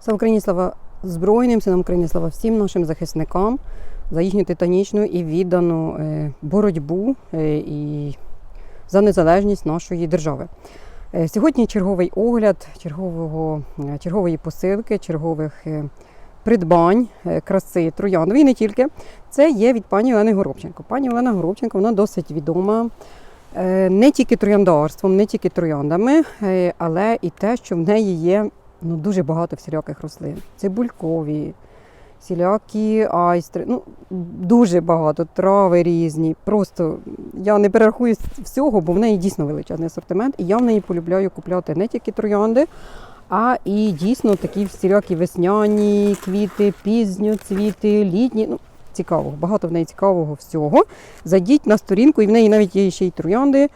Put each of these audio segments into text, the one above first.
Слава Україні, слава Збройним силам України, слава всім нашим захисникам за їхню титанічну і віддану е, боротьбу е, і за незалежність нашої держави. Е, Сьогодні черговий огляд чергового, чергової посилки, чергових придбань краси трояндові, і не тільки. Це є від пані Олени Горобченко. Пані Олена Горобченко вона досить відома не тільки трояндарством, не тільки трояндами, але і те, що в неї є ну, дуже багато всіляких рослин. Цибулькові, всілякі айстри, ну, дуже багато, трави різні. Просто я не перерахую всього, бо в неї дійсно величезний асортимент. І я в неї полюбляю купляти не тільки троянди, а і дійсно такі всілякі весняні квіти, пізньоцвіти, літні. Ну, цікавого, багато в неї цікавого всього. Зайдіть на сторінку, і в неї навіть є ще й троянди.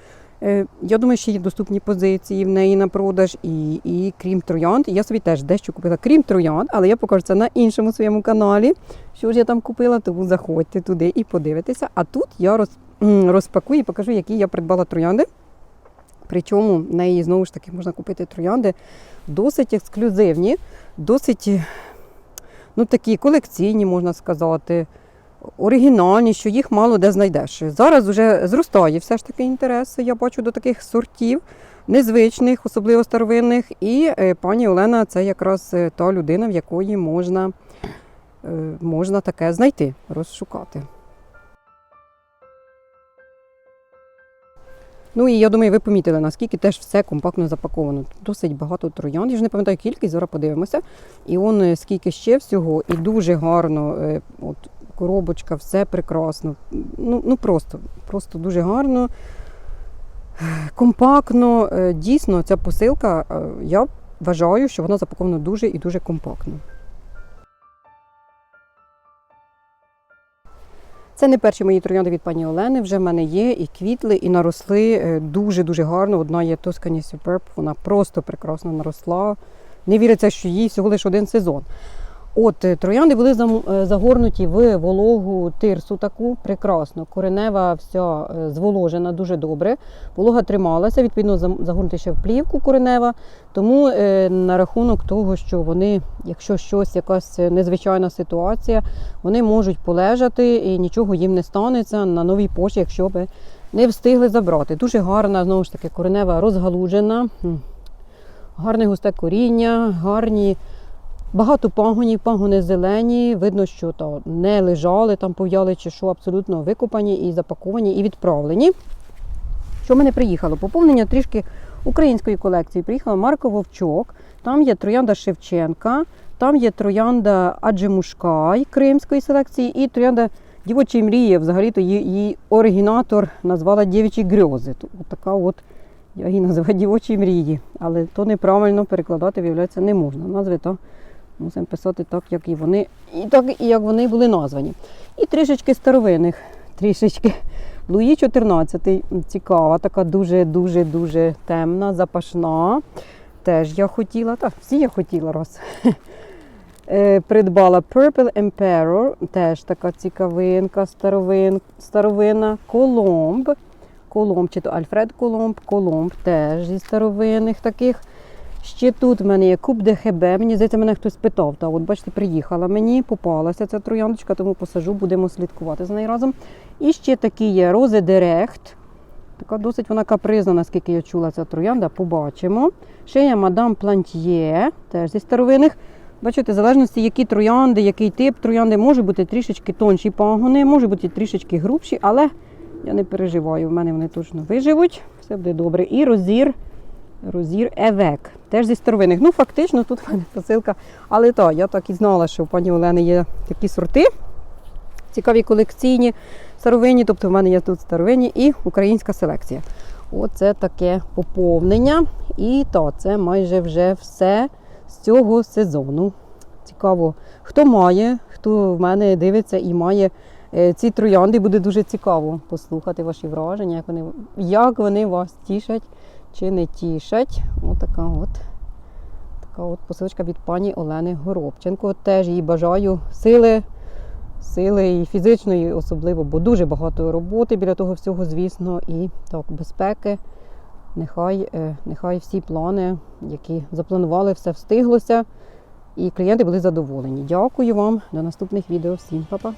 Е, Я думаю, що є доступні позиції в неї на продаж, і, і крім троянд, я собі теж дещо купила, крім троянд, але я покажу це на іншому своєму каналі. Що ж я там купила, тому заходьте туди і подивитеся. А тут я роз, розпакую і покажу, які я придбала троянди. Причому в неї знову ж таки можна купити троянди досить ексклюзивні, досить ну, такі колекційні, можна сказати, оригінальні, що їх мало де знайдеш. Зараз вже зростає все ж таки інтерес, я бачу до таких сортів, незвичних, особливо старовинних. І е, пані Олена це якраз е, та людина, в якої можна, е, можна таке знайти, розшукати. Ну і я думаю, ви помітили, наскільки теж все компактно запаковано. Досить багато троянд. Я ж не пам'ятаю кількість, зараз подивимося. І он скільки ще всього, і дуже гарно. От коробочка, все прекрасно. Ну, ну просто, просто дуже гарно, компактно. Е, Дійсно, ця посилка, е, я вважаю, що вона запакована дуже і дуже компактно. Це не перші мої троянди від пані Олени. Вже в мене є і квітли, і наросли дуже-дуже гарно. Одна є Tuscany Superb, вона просто прекрасно наросла. Не віриться, що їй всього лише один сезон. От е, троянди були е, загорнуті в вологу тирсу таку прекрасно. Коренева вся е, зволожена дуже добре. Волога трималася, відповідно, загорнути ще в плівку коренева. Тому на рахунок того, що вони, якщо щось, якась незвичайна ситуація, вони можуть полежати і нічого їм не станеться на новій пошті, якщо би не встигли забрати. Дуже гарна, знову ж таки, коренева розгалужена, гарне густе коріння, гарні. Багато пагонів, пагони зелені. Видно, що то не лежали, там пов'яли чи що, абсолютно викопані і запаковані, і відправлені. Що в мене приїхало? Поповнення трішки української колекції. Приїхала Марко Вовчок, там є троянда Шевченка, там є троянда Аджимушкай кримської селекції і троянда Дівочі мрії. Взагалі-то її, оригінатор назвала Дівчі грьози. От така от, я її називаю дівочі мрії, але то неправильно перекладати, виявляється, не можна. Назви то мусимо писати так, як і вони, і так, як вони були названі. І трішечки старовинних, трішечки. Луї 14, цікава, така дуже-дуже дуже темна, запашна. Теж я хотіла, так, всі я хотіла раз. Е, Придбала Purple Emperor, теж така цікавинка, старовин, старовина, Коломб. Коломб, чи то Альфред Коломб, Коломб теж зі старовинних таких. Ще тут в мене є Куб де Хебе. Мені здається, мене хтось питав. Та от бачите, приїхала мені, попалася ця трояндочка, тому посажу, будемо слідкувати з нею разом. І ще такі є Рози Дерехт. Така досить вона капризна, наскільки я чула, ця троянда. Побачимо. Ще є Мадам Плантьє, теж зі старовинних. Бачите, в залежності, які троянди, який тип троянди, може бути трішечки тонші пагони, може бути трішечки грубші, але я не переживаю, в мене вони точно виживуть, все буде добре. І розір, розір Евек, теж зі старовинних. Ну, фактично, тут в мене посилка. Але так, я так і знала, що у пані Олени є такі сорти, цікаві колекційні, старовинні, тобто в мене є тут старовинні і українська селекція. Оце таке поповнення. І то, це майже вже все з цього сезону. Цікаво, хто має, хто в мене дивиться і має е, ці троянди, буде дуже цікаво послухати ваші враження, як вони, як вони вас тішать чи не тішать. Отака от. Така от посилочка від пані Олени Горобченко. Теж їй бажаю сили, сили і фізичної особливо, бо дуже багато роботи біля того всього, звісно, і так, безпеки. Нехай, е, нехай всі плани, які запланували, все встиглося. і клієнти були задоволені. Дякую вам. До наступних відео. Всім па-па.